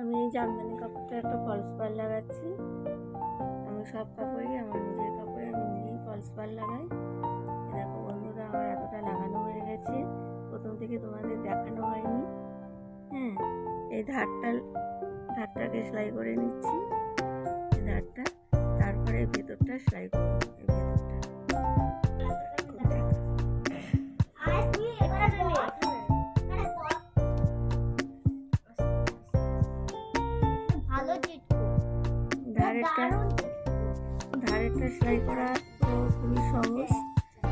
আমি এই জামদানি কাপড়টা একটা ফলস পার লাগাচ্ছি। আমি সব কাপড়ই আমার নিজের কাপড়ে আমি নিজেই ফলস পার লাগাই। দেখো বন্ধুরা, আমার এতটা লাগানো হয়ে গেছে। প্রথম থেকে তোমাদের দেখানো হয়নি। হ্যাঁ এই ধারটা, ধারটাকে সেলাই করে নিচ্ছি। ধারটা, তারপরে ভেতরটা সেলাই করব। ধারেরটা সেলাই করা তো খুবই সহজ।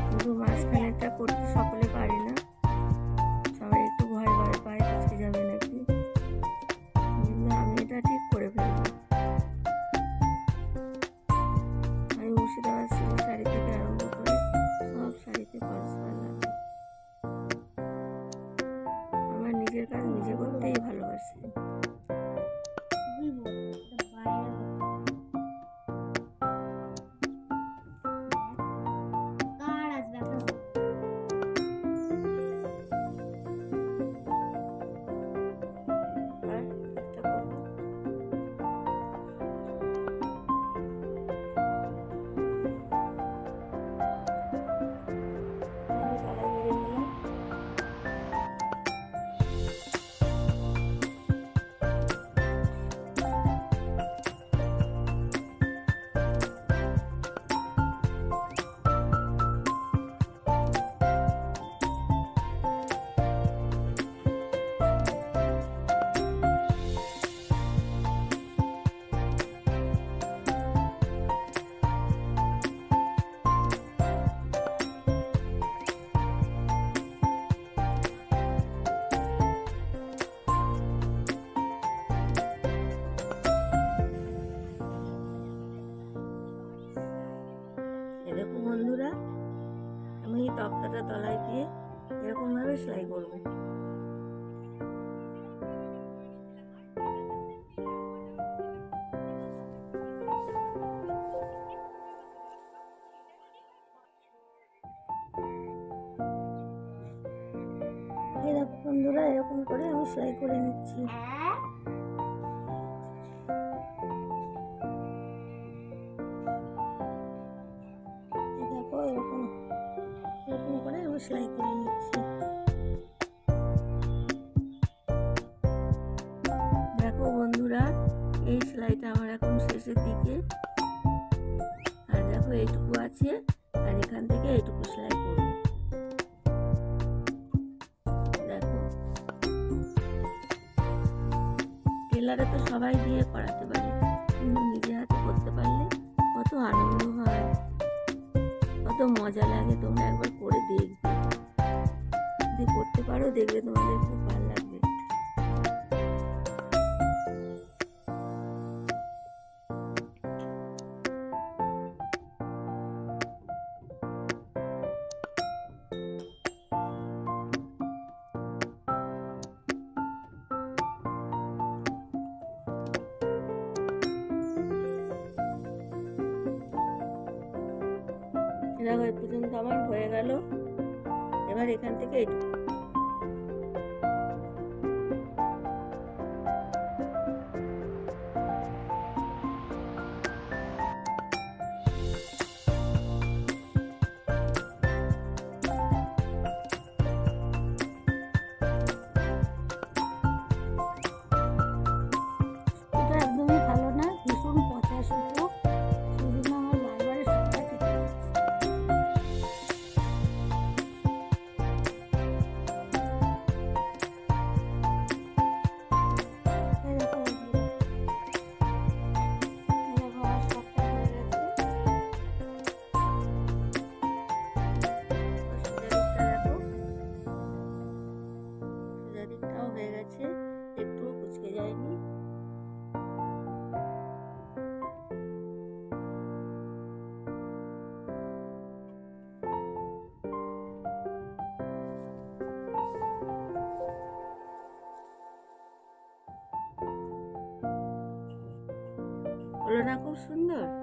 কিন্তু মাঝখানেরটা করতে সকলে পারে না। আমি তক্তাটা তলায় দিয়ে এরকমভাবে সেলাই করব। বন্ধুরা এরকম করে আমি সেলাই করে নিচ্ছি। আমি সেলাই করে নিচ্ছি। দেখো বন্ধুরা, এই সেলাইটা আমার এখন শেষের দিকে। আর দেখো এইটুকু আছে, আর এখান থেকে এইটুকু সেলাই করব। দেখো। টেলারে তো সবাই দিয়ে করাতে পারে, কিন্তু নিজে হাতে করতে পারলে কত আনন্দ হয়, কত মজা লাগে, তোমরা একবার করে দেখবে। করতে পারো দেখবে তোমাদের খুব ভালো লাগবে। দেখো এই পর্যন্ত আমার হয়ে গেল। এবার এখান থেকে এইটুকু না খুব সুন্দর।